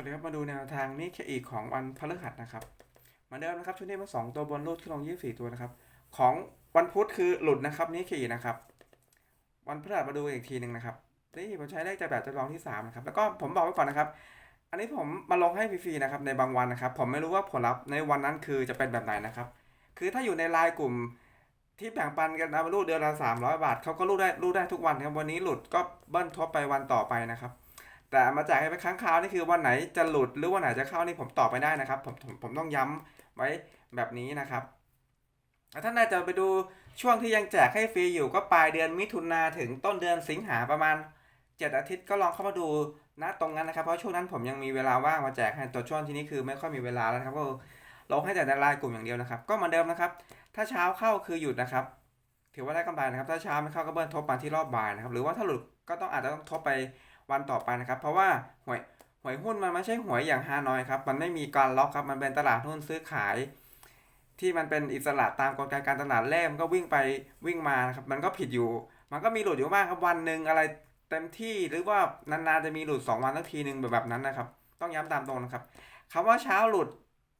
วัสดีครับมาดูแนวทางนี้แค่อีกของวันพฤหัสนะครับเหมาเดิมนะครับชุดนี้มาสองตัวบนรูดขึ้นลง 24 ตัวนะครับ ของวันพุธคือหลุดนะครับนี่ขี่นะครับ วันพฤหัสมาดูอีกทีหนึ่งนะครับนี่ผมใช้เลขจากแบบจำลองที่3นะครับแล้วก็ผมบอกไว้ก่อนนะครับ อันนี้ผมมาลงให้ฟรีๆนะครับในบางวันนะครับ ผมไม่รู้ว่าผลลัพธ์ในวันนั้นคือจะเป็นแบบไหนนะครับ คือถ้าอยู่ในไลน์กลุ่มที่แบ่งปันกันนะรูดเดือนละ300 บาทเขาก็รูดได้รูดได้ทุกวันครับวันนี้หลุดก็เบิ้ลทบไปวันต่อไปนะครับ แต่มาแจกให้เป็นครั้งคราวนี่คือวันไหนจะหลุดหรือวันไหนจะเข้านี่ผมตอบไปได้นะครับผมผมผมต้องย้ำไว้แบบนี้นะครับแล้วท่านน่าจะไปดูช่วงที่ยังแจกให้ฟรีอยู่ก็ปลายเดือนมิถุนาถึงต้นเดือนสิงหาประมาณ 7 อาทิตย์ก็ลองเข้ามาดูนะตรงนั้นนะครับ เพราะช่วงนั้นผมยังมีเวลาว่างมาแจกให้ตัวช่วงที่นี้คือไม่ค่อยมีเวลาแล้วนะครับก็ลงให้แต่ในไลน์กลุ่มอย่างเดียวนะครับ ก็เหมือนเดิมนะครับ ถ้าเช้าเข้าคือหยุดนะครับ ถือว่าได้กำไรนะครับ ถ้าเช้าไม่เข้าก็เบิ้ลทบมาที่รอบบ่ายนะครับ หรือว่าถ้าหลุดก็ต้องอาจจะต้องทบไป วันต่อไปนะครับ เพราะว่าหวยหวยหุ้นมันไม่ใช่หวยอย่างฮานอยครับ มันไม่มีการล็อกครับ มันเป็นตลาดหุ้นซื้อขาย ที่มันเป็นอิสระตามกลไกการตลาดแล่มนก็วิ่งไปวิ่งมานะครับ มันก็ผิดอยู่ มันก็มีหลุดอยู่บ้างครับวันหนึ่งอะไรเต็มที่หรือว่านานๆจะมีหลุด 2 วันสักทีหนึ่งแบบแบบนั้นนะครับ ต้องย้ำตามตรงนะครับคำว่าเช้าหลุด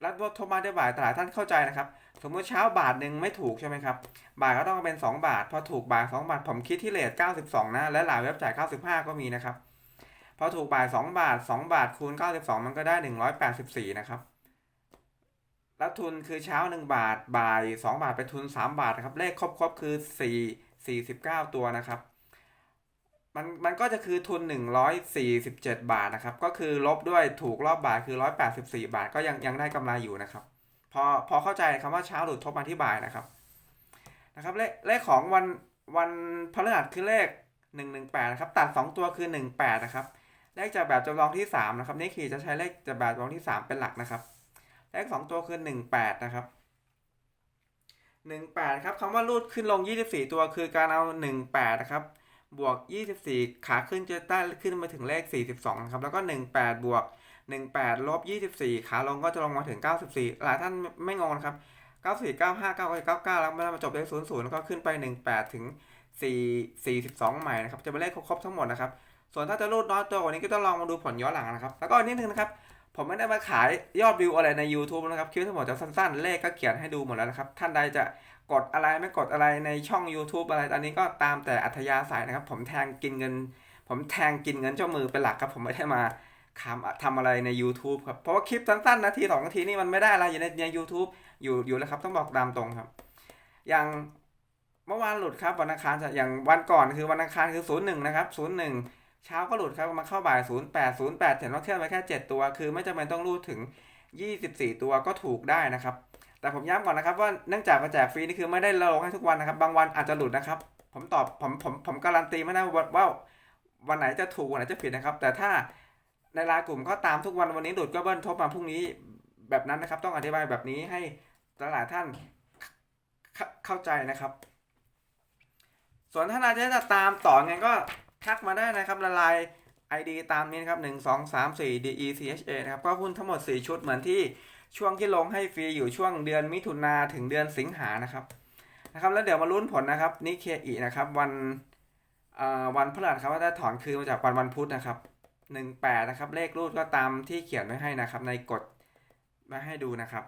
รัดว่าทบมาได้บ่ายตลาดท่านเข้าใจนะครับ สมมติเช้าบาทหนึ่งไม่ถูกใช่ไหมครับบายก็ต้องเป็น 2 บาท พอถูกบาย2บาทผมคิดที่เลท92 นะ และหลายเว็บจ่าย 95 ก็มีนะครับ พอถูกบ่าย2บาท2บาทคูณ92มันก็ได้184นะครับแล้วทุนคือเช้า1บาทบ่าย2บาทไปทุน3บาทนะครับ เลขครบๆคือ4 49ตัวนะครับมันมันก็จะคือทุน 147 บาทนะครับ ก็คือลบด้วยถูกรอบบ่ายคือ 184 บาท ก็ยังยังได้กำไรอยู่นะครับ พอพอเข้าใจคำว่าเช้าหลุดทบมาที่บ่ายนะครับนะครับเลขเลขของวันวันพฤหัสคือเลข 118 นะครับ ตัด 2 ตัวคือ 18 นะครับ เลขจากแบบจำลองที่ 3 นะครับ นี่คือจะใช้เลขจากแบบจำลองที่ 3 เป็นหลักนะครับ เลข 2 ตัวคือ 18 นะครับ 18 ครับคำว่ารูดขึ้นลง 24 ตัวคือการเอา 18 นะครับ บวก 24 ขาขึ้นจะได้ขึ้นมาถึงเลข 42 นะครับ แล้วก็ 18 บวก 18 ลบ 24 ขาลงก็จะลงมาถึง 94 หลายท่านไม่งงนะครับ 94 95 99 99 แล้วมาจบเลข 00 แล้วก็ขึ้นไป 18 ถึง 4 42 ใหม่นะครับ จะเป็นเลขครบทั้งหมดนะครับ ส่วนถ้าจะรูดน้อยตัวกว่านี้ก็ต้องลองมาดูผลย้อนหลังนะครับ แล้วก็อีกนิดนึงนะครับ ผมไม่ได้มาขายยอดวิวอะไรใน YouTube นะครับคลิปทั้งหมดจะสั้นๆ เลขก็เขียนให้ดูหมดแล้วนะครับ ท่านใดจะกดอะไรไม่กดอะไรในช่อง YouTube อะไรตอนนี้ก็ตามแต่อัธยาศัยนะครับ ผมแทงกินเงิน ผมแทงกินเงินเจ้ามือเป็นหลักครับ ผมไม่ได้มาทำทำอะไรใน YouTube ครับ เพราะว่าคลิปสั้นๆนาทีสองนาทีนี่มันไม่ได้อะไรอยู่ในใน YouTube อยู่อยู่แล้วครับต้องบอกตามตรงครับ อย่างเมื่อวานหลุดครับวันอังคารจะอย่างวันก่อนคือวันอังคารคือ01นะครับ01 เช้าก็หลุดครับมาเข้าบ่าย 08 08เห็นว่าเทียบไปแค่ 7 ตัว คือไม่จำเป็นต้องรูดถึง 24 ตัวก็ถูกได้นะครับ แต่ผมย้ำก่อนนะครับว่าเนื่องจากมาแจกฟรีนี่คือไม่ได้ลงให้ทุกวันนะครับ บางวันอาจจะหลุดนะครับ ผมตอบผมผมผมการันตีไม่ได้ว่าว่าวันไหนจะถูกวันไหนจะผิดนะครับ แต่ถ้าในรายกลุ่มก็ตามทุกวันวันนี้หลุดก็เบิ้ลทบมาพรุ่งนี้แบบนั้นนะครับ ต้องอธิบายแบบนี้ให้ตลาดท่านเข้าเข้าใจนะครับ ส่วนถ้าอาจจะตามต่อไงก็ ทักมาได้นะครับละลาย ID ตามนี้นะครับ 1 2 3 4 D E C H A นะครับ ก็หุ้นทั้งหมด 4 ชุดเหมือนที่ช่วงที่ลงให้ฟรีอยู่ช่วงเดือนมิถุนาถึงเดือนสิงหานะครับนะครับ แล้วเดี๋ยวมาลุ้นผลนะครับนิเคอีนะครับ วันเอ่อวันพฤหัสครับว่าจะถอนคืนมาจากวันวันพุธนะครับ 18 นะครับ เลขรูดก็ตามที่เขียนไว้ให้นะครับ ในกฎมาให้ดูนะครับ